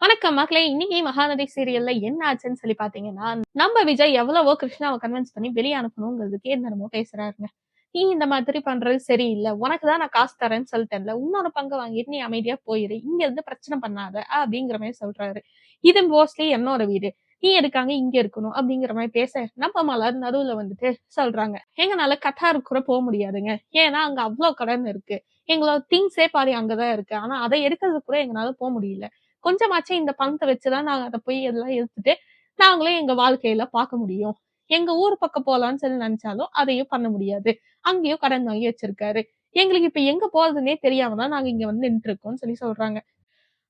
வணக்கம் மக்களே இன்னைக்கு மகாநதி சீரியல்ல என்ன ஆச்சுன்னு சொல்லி பாத்தீங்கன்னா நம்ம விஜய் எவ்வளவோ கிருஷ்ணாவை கன்வின்ஸ் பண்ணி வெளியே அனுப்பணுங்கிறதுக்கு என்னமோ பேசுறாருங்க. நீ இந்த மாதிரி பண்றது சரியில்லை உனக்கு தான் நான் காசு தரேன்னு சொல்லிட்டேன்ல உன்னோட பங்கு வாங்கிட்டு நீ அமைதியா போயிரு இங்க இருந்து பிரச்சனை பண்ணாத அப்படிங்கிற மாதிரி சொல்றாரு. இது மோஸ்ட்லி என்னோட வீடு நீ எடுக்காங்க இங்க இருக்கணும் அப்படிங்கிற மாதிரி பேச நம்ம மலர் நடுவுல வந்துட்டு சொல்றாங்க. எங்கனால கட்டாரு கூட போக முடியாதுங்க. ஏன்னா அங்க அவ்வளவு கடன் இருக்கு. எங்களோட திங்ஸே பாதி அங்கதான் இருக்கு. ஆனா அதை எடுக்கிறது கூட எங்களால போக முடியல. கொஞ்சமாச்சும் இந்த பணத்தை வச்சுதான் நாங்க அதை போய் எல்லாம் எடுத்துட்டு நாங்களும் எங்க வாழ்க்கையில பார்க்க முடியும். எங்க ஊர் பக்கம் போலாம்னு சொல்லி நினைச்சாலும் அதையும் பண்ண முடியாது. அங்கேயும் கடன் வாங்கி வச்சிருக்காரு. எங்களுக்கு இப்ப எங்க போறதுன்னே தெரியாம தான் நாங்க இங்க வந்து நின்று இருக்கோம்னு சொல்லி சொல்றாங்க.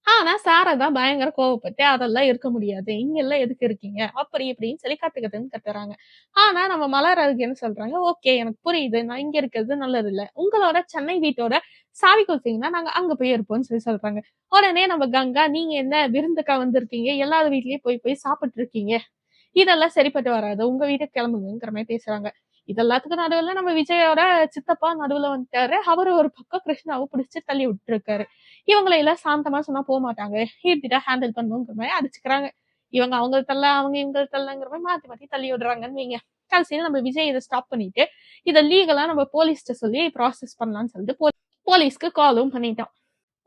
ஆனா சாரா தான் பயங்கர கோவப்பட்டு அதெல்லாம் இருக்க முடியாது. இங்க எல்லாம் எதுக்கு இருக்கீங்க? அப்படி இப்படின்னு சொல்லி கத்துக்கத்துன்னு கத்துறாங்க. ஆனா நம்ம மலர் அதுக்கு என்ன சொல்றாங்க. ஓகே எனக்கு புரியுது. நான் இங்க இருக்கிறது நல்லது இல்ல உங்களோட சென்னை வீட்டோட சாவி கொடுத்தீங்கன்னா நாங்க அங்க போய் இருப்போம்னு சொல்லி சொல்றாங்க. உடனே நம்ம கங்கா நீங்க என்ன விருந்துக்கா வந்திருக்கீங்க? எல்லார் வீட்லயும் போய் போய் சாப்பிட்டு இருக்கீங்க இதெல்லாம் சரிப்பட்டு வராது. உங்க வீட்டுக்கு கிளம்புங்கிற மாதிரி பேசுறாங்க. இதெல்லாத்துக்கும் நடுவுல நம்ம விஜயோட சித்தப்பா நடுவுல வந்துட்டாரு. அவரு ஒரு பக்கம் கிருஷ்ணாவை பிடிச்சி தள்ளி விட்டுருக்காரு. இவங்களை எல்லாம் சாந்தமா சொன்னா போக மாட்டாங்க. ஈர்த்திட்டா ஹேண்டில் பண்ணுங்கிற மாதிரி அடிச்சுக்கிறாங்க. இவங்க அவங்க தள்ள அவங்க இவங்க தள்ளங்கிற மாதிரி மாத்தி மாத்தி தள்ளி விடுறாங்கன்னு வைங்க. கடைசியில் நம்ம விஜய் இதை ஸ்டாப் பண்ணிட்டு இதை லீகலா நம்ம போலீஸ்ட சொல்லி ப்ராசஸ் பண்ணலாம்னு சொல்லிட்டு போலீஸ்க்கு காலும் பண்ணிட்டோம்.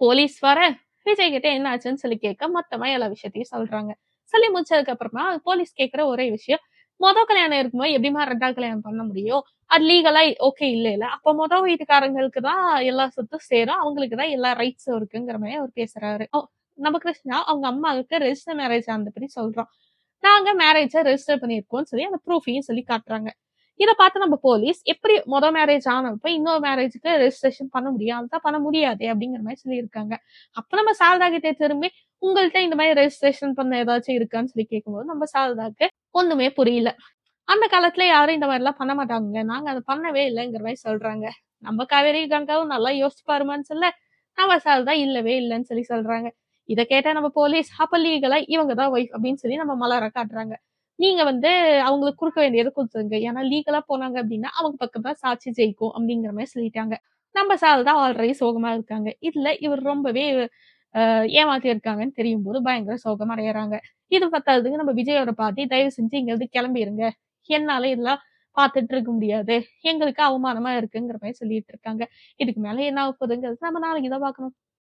போலீஸ் வர விஜய் கிட்ட என்ன ஆச்சுன்னு சொல்லி கேட்க மொத்தமா எல்லா விஷயத்தையும் சொல்றாங்க. சொல்லி முடிச்சதுக்கு அப்புறமா போலீஸ் கேட்கிற ஒரே விஷயம் மொதல் கல்யாணம் இருக்கும்போது எப்படிமா ரெண்டாவது கல்யாணம் பண்ண முடியும்? அது லீகலா ஓகே இல்ல இல்ல? அப்ப மொதல் வீட்டுக்காரங்களுக்கு தான் எல்லா சொத்தும் சேரும் அவங்களுக்கு தான் எல்லா ரைட்ஸும் இருக்குங்கிற மாதிரி அவர் பேசுறாரு. நம்ம கிருஷ்ணா அவங்க அம்மாவுக்கு ரெஜிஸ்டர் மேரேஜ் அந்த பத்தி சொல்றோம். நாங்க மேரேஜ ரெஜிஸ்டர் பண்ணியிருக்கோம்னு சொல்லி அந்த ப்ரூஃபையும் சொல்லி காட்டுறாங்க. இதை பார்த்து நம்ம போலீஸ் எப்படி மொதல் மேரேஜ் ஆனப்ப இன்னொரு மேரேஜுக்கு ரெஜிஸ்ட்ரேஷன் பண்ண முடியாது பண்ண முடியாது அப்படிங்கிற மாதிரி சொல்லியிருக்காங்க. அப்ப நம்ம சாரதா கிட்டே திரும்பி உங்கள்கிட்ட இந்த மாதிரி ரெஜிஸ்ட்ரேஷன் பண்ண ஏதாச்சும் இருக்கான்னு சொல்லி கேட்கும்போது நம்ம சாரதாக்கு ஒண்ணுமே புரியல. அந்த காலத்துல யாரும் இந்த மாதிரி எல்லாம் பண்ண மாட்டாங்க நாங்க அதை பண்ணவே இல்லைங்கிற மாதிரி சொல்றாங்க. நம்ம காவேரி கங்காவும் நல்லா யோசிச்சு பாருமான்னு சொல்ல நம்ம சாரதா இல்லவே இல்லைன்னு சொல்லி சொல்றாங்க. இதை கேட்டா நம்ம போலீஸ் அப்ப லீகலா இவங்க தான் ஒய்ஃப் அப்படின்னு சொல்லி நம்ம மலர காட்டுறாங்க. நீங்க வந்து அவங்களுக்கு கொடுக்க வேண்டியது கொடுத்துருங்க. ஏன்னா லீகலா போனாங்க அப்படின்னா அவங்க பக்கமா சாட்சி ஜெயிக்கும் அப்படிங்கிற மாதிரி சொல்லிட்டாங்க. நம்ம சார் தான் ஆல்ரெடி சோகமா இருக்காங்க. இதுல இவர் ரொம்பவே ஏமாத்தி இருக்காங்கன்னு தெரியும் போது பயங்கர சோகம் அடையிறாங்க. இது பத்தாததுக்கு நம்ம விஜயோட பாத்தி தயவு செஞ்சு இங்க இருந்து கிளம்பிடுங்க என்னால இதெல்லாம் பார்த்துட்டு இருக்க முடியாது. எங்களுக்கு அவமானமா இருக்குங்கிற மாதிரி சொல்லிட்டு இருக்காங்க. இதுக்கு மேல என்ன ஆகுதுங்கிறது நம்ம நாளைக்கு தான் பார்க்கணும்.